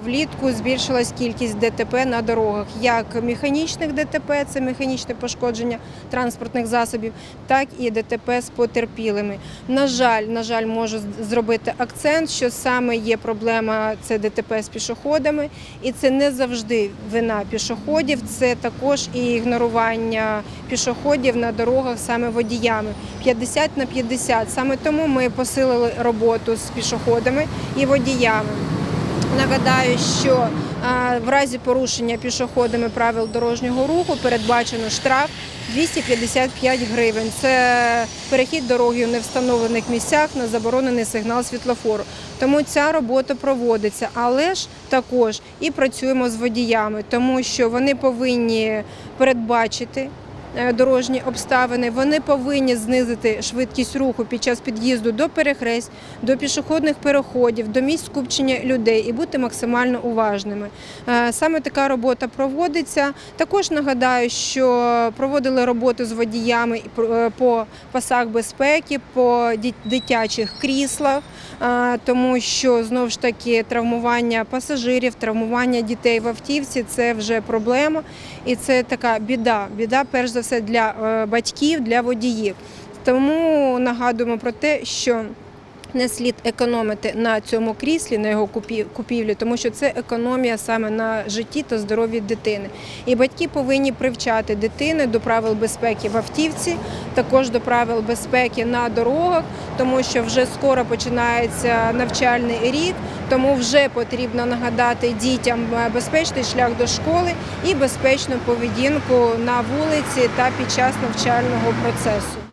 Влітку збільшилась кількість ДТП на дорогах, як механічних ДТП, це механічне пошкодження транспортних засобів, так і ДТП з потерпілими. На жаль, на жаль, можу зробити акцент, що саме є проблема це ДТП з пішоходами, і це не завжди вина пішоходів, це також і ігнорування пішоходів на дорогах саме водіями. 50 на 50. Саме тому ми посилили роботу з пішоходами і водіями. Нагадаю, що в разі порушення пішоходами правил дорожнього руху передбачено штраф 255 гривень. Це перехід дороги у невстановлених місцях на заборонений сигнал світлофору. Тому ця робота проводиться, але ж також і працюємо з водіями, тому що вони повинні передбачити дорожні обставини. Вони повинні знизити швидкість руху під час під'їзду до перехресть, до пішохідних переходів, до місць скупчення людей і бути максимально уважними. Е, Саме така робота проводиться. Також нагадаю, що проводили роботу з водіями е, по пасах безпеки, по дитячих кріслах, е, тому що знову ж таки травмування пасажирів, травмування дітей в автівці це вже проблема. І це така біда. Біда, перш за все, для е, батьків, для водіїв. Тому нагадуємо про те, що не слід економити на цьому кріслі, на його купі- купівлі, тому що це економія саме на житті та здоров'ї дитини. І батьки повинні привчати дитину до правил безпеки в автівці, також до правил безпеки на дорогах, тому що вже скоро починається навчальний рік, тому вже потрібно нагадати дітям безпечний шлях до школи і безпечну поведінку на вулиці та під час навчального процесу.